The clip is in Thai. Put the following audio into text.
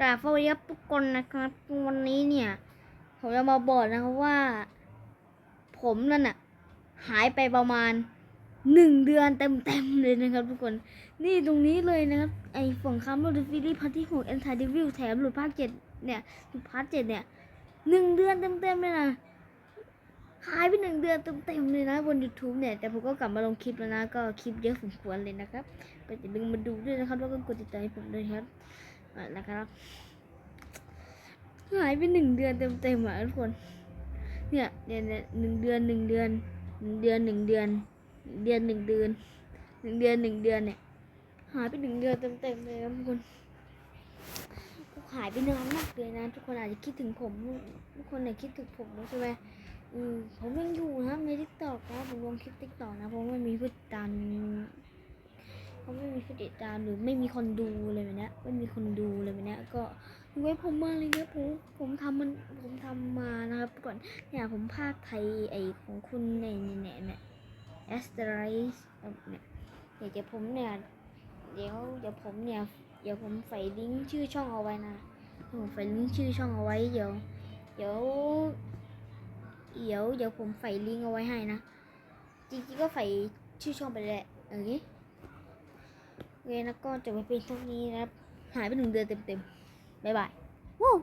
กราบสวัสดีครับทุกคนนะครับวันนี้เนี่ย ผมจะมาบอกนะครับว่า ผมนั่นน่ะหายไปประมาณหนึ่งเดือนเต็มๆเลยนะครับทุกคนนี่ตรงนี้เลยนะครับ ไอ้ฝั่งคำรถฟิลี่พาร์ทที่หกแอนทาร์ดิวิลแถมหลุดภาคเจ็ดเนี่ยหลุดพาร์ทเจ็ดเนี่ยหนึ่งเดือนเต็มๆเลยนะ หายไปหนึ่งเดือนเต็มๆเลยนะบน YouTube เนี่ย แต่ผมก็กลับมาลงคลิปแล้วนะ ก็คลิปเยอะสมควรเลยนะครับ ก็จะดึงมาดูด้วยนะครับ แล้วก็กดติดตามให้ผมด้วยครับนะครับ หายไปหนึ่งเดือนเต็มๆอะทุกคน เนี่ยเนี่ยหนึ่งเดือนหนึ่งเดือนหนึ่งเดือนหนึ่งเดือนเดือนหนึ่งเดือนหนึ่งเดือนหนึ่งเดือนเนี่ย หายไปหนึ่งเดือนเต็มๆเลยครับทุกคนหายไปนานมากเลยนะ ทุกคนอาจจะคิดถึงผม ทุกคนเนี่ยคิดถึงผมใช่ไหม อืมผมยังอยู่นะในทิกตอกนะผมลงคลิปทิกตอกนะเพราะไม่มีผู้ติดตามเขาไม่มีผู้ติดตามหรือไม่มีคนดูเลยแบบเนี้ยไม่มีคนดูเลยแบบเนี้ยก็ไว้ผมมาเลยนะผมผมทำมันผมทำมานะครับก่อนเนี่ยผมภาคไทยไอของคุณในเนี่ยเนี่ยแอสเตอไรส์เนี่ยเดี๋ยวผมเนี่ยเดี๋ยวเดี๋ยวผมเนี่ยเดี๋ยวผมใส่ลิงก์ชื่อช่องเอาไว้นะผมใส่ลิงก์ชื่อช่องเอาไว้เดี๋ยวเดี๋ยว เดี๋ยวเดี๋ยวผมใส่ลิงก์เอาไว้ให้นะ จริงๆก็ใส่ชื่อช่องไปแหละโอเคโอเคแล้วก็จะไปเป็นเท่านี้นะครับหายไปหนึ่งเดือนเต็มๆบ๊ายบายวู้